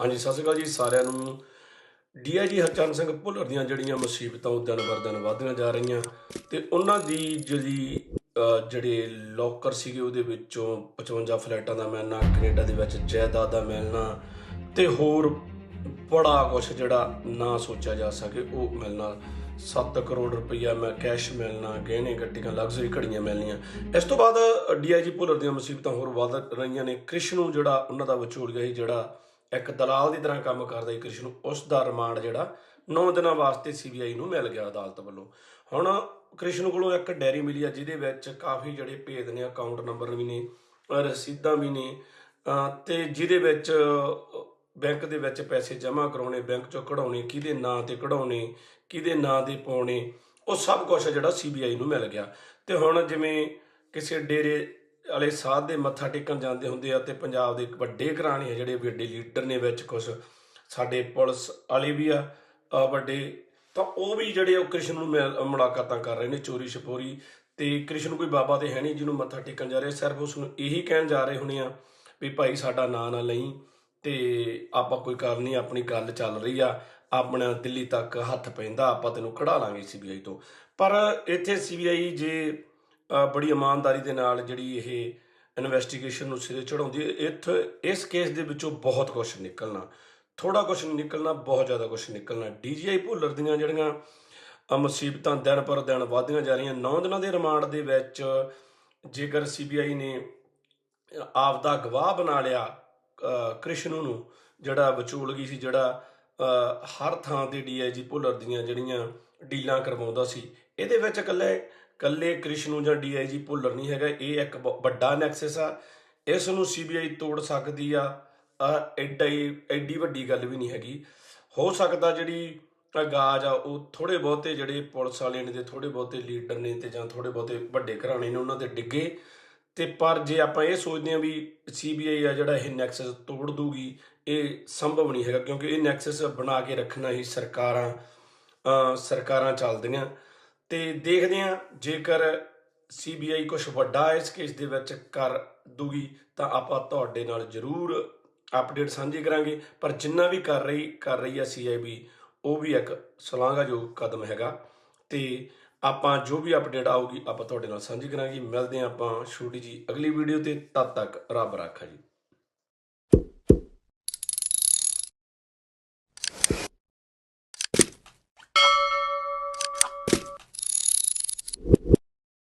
ਹਾਂਜੀ, ਸਤਿ ਸ਼੍ਰੀ ਅਕਾਲ ਜੀ ਸਾਰਿਆਂ ਨੂੰ। ਡੀਆਈਜੀ ਹਰਚਰਨ ਸਿੰਘ ਭੁੱਲਰ ਦੀਆਂ ਜਿਹੜੀਆਂ ਮੁਸੀਬਤਾਂ ਉਹ ਦਿਨ ਬਰ ਦਿਨ ਵਧਦੀਆਂ ਜਾ ਰਹੀਆਂ ਤੇ ਉਹਨਾਂ ਦੀ ਜਿਹੜੀ ਜਿਹੜੇ ਲੋਕਰ ਸੀਗੇ ਉਹਦੇ ਵਿੱਚੋਂ 55 ਫਲੈਟਾਂ ਦਾ ਮਿਲਣਾ, ਕੈਨੇਡਾ ਦੇ ਵਿੱਚ ਜਾਇਦਾਦ ਦਾ ਮਿਲਣਾ ਤੇ ਹੋਰ ਬੜਾ ਕੁਝ ਜਿਹੜਾ ਨਾ ਸੋਚਿਆ ਜਾ ਸਕੇ ਉਹ ਮਿਲਣਾ। 7 ਕਰੋੜ ਰੁਪਈਆ ਮੈਂ ਕੈਸ਼ ਮਿਲਣਾ, ਗਹਿਣੇ ਗੱਟੀਆਂ ਲਗਜ਼ਰੀ ਘੜੀਆਂ ਮਿਲਣੀਆਂ। ਇਸ ਤੋਂ ਬਾਅਦ ਡੀਆਈਜੀ ਭੁੱਲਰ ਦੀਆਂ ਮੁਸੀਬਤਾਂ ਹੋਰ ਵੱਧ ਰਹੀਆਂ ਨੇ। ਕ੍ਰਿਸ਼ਨੂ ਜਿਹੜਾ ਉਹਨਾਂ ਦਾ ਵਿਚੋਲੀਆ ਸੀ, ਜਿਹੜਾ ਇੱਕ ਦਲਾਲ ਦੀ ਤਰ੍ਹਾਂ ਕੰਮ ਕਰਦਾ ਸੀ ਕ੍ਰਿਸ਼ਨ, ਉਸ ਦਾ ਰਿਮਾਂਡ ਜਿਹੜਾ 9 ਦਿਨਾਂ ਵਾਸਤੇ ਸੀਬੀਆਈ ਨੂੰ ਮਿਲ ਗਿਆ ਅਦਾਲਤ ਵੱਲੋਂ। ਹੁਣ ਕ੍ਰਿਸ਼ਨ ਕੋਲੋਂ ਇੱਕ ਡੈਰੀ ਮਿਲੀ ਆ, ਜਿਹਦੇ ਵਿੱਚ ਕਾਫੀ ਜਿਹੜੇ ਭੇਦ ਨੇ ਅਕਾਊਂਟ ਨੰਬਰ ਵੀ ਨੇ ਰਸੀਦਾਂ ਵੀ ਨੇ, ਅਹ ਤੇ ਜਿਹਦੇ ਵਿੱਚ ਬੈਂਕ ਦੇ ਵਿੱਚ ਪੈਸੇ ਜਮ੍ਹਾਂ ਕਰਾਉਣੇ, ਬੈਂਕ ਚੋਂ ਕਢਾਉਣੇ, ਕਿਹਦੇ ਨਾਂ ਤੇ ਕਢਾਉਣੇ, ਕਿਹਦੇ ਨਾਂ 'ਤੇ ਪਾਉਣੇ, ਉਹ ਸਭ ਕੁਝ ਜਿਹੜਾ ਸੀਬੀਆਈ ਨੂੰ ਮਿਲ ਗਿਆ। ਤੇ ਹੁਣ ਜਿਵੇਂ ਕਿਸੇ ਡੇਰੇ ਵਾਲੇ ਸਾਧ ਦੇ ਮੱਥਾ ਟੇਕਣ ਜਾਂਦੇ ਹੁੰਦੇ ਆ ਤੇ ਪੰਜਾਬ ਦੇ ਵੱਡੇ ਘਰਾਣੇ ਆ ਜਿਹੜੇ ਵੱਡੇ ਲੀਡਰ ਨੇ ਵਿੱਚ ਕੁਝ ਸਾਡੇ ਪੁਲਿਸ ਵਾਲੇ ਵੀ ਆ ਵੱਡੇ, ਤਾਂ ਉਹ ਵੀ ਜਿਹੜੇ ਉਹ ਕ੍ਰਿਸ਼ਨ ਨੂੰ ਮਿਲ- ਮੁਲਾਕਾਤਾਂ ਕਰ ਰਹੇ ਨੇ ਚੋਰੀ ਛਪੋਰੀ ਤੇ ਕ੍ਰਿਸ਼ਨ ਕੋਈ ਬਾਬਾ ਤੇ ਹੈ ਨਹੀਂ ਜਿਹਨੂੰ ਮੱਥਾ ਟੇਕਣ ਜਾ ਰਿਹਾ, ਸਿਰਫ ਉਸ ਨੂੰ ਇਹੀ ਕਹਿਣ ਜਾ ਰਹੇ ਹੋਣੇ ਆ ਵੀ ਭਾਈ ਸਾਡਾ ਨਾਂ ਨਾ ਲਈ। ਤੇ ਆਪਾਂ ਕੋਈ ਗੱਲ ਨਹੀਂ, ਆਪਣੀ ਗੱਲ ਚੱਲ ਰਹੀ ਆ। ਆਪਣਾ ਦਿੱਲੀ ਤੱਕ ਹੱਥ ਪੈਂਦਾ, ਆਪਾਂ ਤੈਨੂੰ ਕਢਾ ਲਾਂਗੇ ਸੀਬੀਆਈ ਤੋਂ। ਪਰ ਇੱਥੇ ਸੀਬੀਆਈ ਜੇ ਬੜੀ ਇਮਾਨਦਾਰੀ ਦੇ ਨਾਲ ਜਿਹੜੀ ਇਹ ਇਨਵੈਸਟੀਗੇਸ਼ਨ ਨੂੰ ਸਿਰੇ ਚੜਾਉਂਦੀ ਇੱਥੇ, ਇਸ ਕੇਸ ਦੇ ਵਿੱਚੋਂ ਬਹੁਤ ਕੁਝ ਨਿਕਲਣਾ। ਥੋੜਾ ਕੁਝ ਨਹੀਂ ਨਿਕਲਣਾ, ਬਹੁਤ ਜ਼ਿਆਦਾ ਕੁਝ ਨਿਕਲਣਾ। ਡੀਜੀਆਈ ਭੁੱਲਰ ਦੀਆਂ ਜਿਹੜੀਆਂ ਮੁਸੀਬਤਾਂ ਦਿਨ ਪਰ ਦਿਨ ਵਧਦੀਆਂ ਜਾ ਰਹੀਆਂ 9 ਦਿਨਾਂ ਦੇ ਰਿਮਾਂਡ ਦੇ ਵਿੱਚ ਜੇਕਰ ਸੀਬੀਆਈ ਨੇ ਆਪਦਾ ਗਵਾਹ ਬਣਾ ਲਿਆ ਕ੍ਰਿਸ਼ਨੂ ਨੂੰ ਜਿਹੜਾ ਵਿਚੋਲਗੀ ਸੀ ਜਿਹੜਾ ਹਰ ਥਾਂ ਤੇ ਡੀਆਈਜੀ ਭੁੱਲਰ ਦੀਆਂ ਜਿਹੜੀਆਂ ਡੀਲਾਂ ਕਰਵਾਉਂਦਾ ਸੀ ਇਹਦੇ ਵਿੱਚ ਇਕੱਲੇ ਇਕੱਲੇ ਕ੍ਰਿਸ਼ਨੂ ਜਾਂ ਡੀਆਈਜੀ ਭੁੱਲਰ ਨਹੀਂ ਹੈਗਾ ਇਹ ਇੱਕ ਬ- ਵੱਡਾ ਨੈਕਸਸ ਆ। ਇਸ ਨੂੰ ਸੀਬੀਆਈ ਤੋੜ ਸਕਦੀ ਆ ਅ, ਐਡਾ ਹੀ ਐਡੀ ਵੱਡੀ ਗੱਲ ਵੀ ਨਹੀਂ ਹੈਗੀ। ਹੋ ਸਕਦਾ ਜਿਹੜੀ ਗਾਜ ਆ ਉਹ ਥੋੜੇ ਬਹੁਤੇ ਜਿਹੜੇ ਪੁਲਿਸ ਵਾਲੇ ਨੇ ਤੇ ਥੋੜੇ ਬਹੁਤੇ ਲੀਡਰ ਨੇ ਤੇ ਜਾਂ ਥੋੜੇ ਬਹੁਤੇ ਵੱਡੇ ਘਰਾਣੇ ਨੇ ਉਹਨਾਂ ਦੇ ਡਿੱਗੇ। ਤੇ ਪਰ ਜੇ ਆਪਾਂ ਇਹ ਸੋਚਦੇ ਹਾਂ ਵੀ ਸੀਬੀਆਈ ਆ ਜਿਹੜਾ ਇਹ ਨੈਕਸਸ ਤੋੜ ਦੂਗੀ ਇਹ ਸੰਭਵ ਨਹੀਂ ਹੈਗਾ ਕਿਉਂਕਿ ਇਹ ਨੈਕਸਸ ਬਣਾ ਕੇ ਰੱਖਣਾ ਹੀ ਸਰਕਾਰਾਂ ਸਰਕਾਰਾਂ ਚੱਲਦੀਆਂ। ਤੇ ਦੇਖਦੇ ਹਾਂ ਜੇਕਰ ਸੀਬੀਆਈ ਕੁਝ ਵੱਡਾ ਇਸ ਕੇਸ ਦੇ ਵਿੱਚ ਕਰ ਦੂਗੀ ਤਾਂ ਆਪਾਂ ਤੁਹਾਡੇ ਨਾਲ ਜ਼ਰੂਰ ਅਪਡੇਟ ਸਾਂਝੀ ਕਰਾਂਗੇ। ਪਰ ਜਿੰਨਾ ਵੀ ਕਰ ਰਹੀ ਕਰ ਰਹੀ ਹੈ ਸੀਆਈਬੀ ਉਹ ਵੀ ਇੱਕ ਸ਼ਲਾਘਾਯੋਗ ਕਦਮ ਹੈਗਾ। ਤੇ ਆਪਾਂ ਜੋ ਵੀ ਅਪਡੇਟ ਆਊਗੀ ਆਪਾਂ ਤੁਹਾਡੇ ਨਾਲ ਸਾਂਝੀ ਕਰਾਂਗੇ। ਮਿਲਦੇ ਹਾਂ ਆਪਾਂ ਛੋਟੀ ਜੀ ਅਗਲੀ ਵੀਡੀਓ ਤੇ। ਤਦ ਤੱਕ ਰੱਬ ਰਾਖਾ ਜੀ।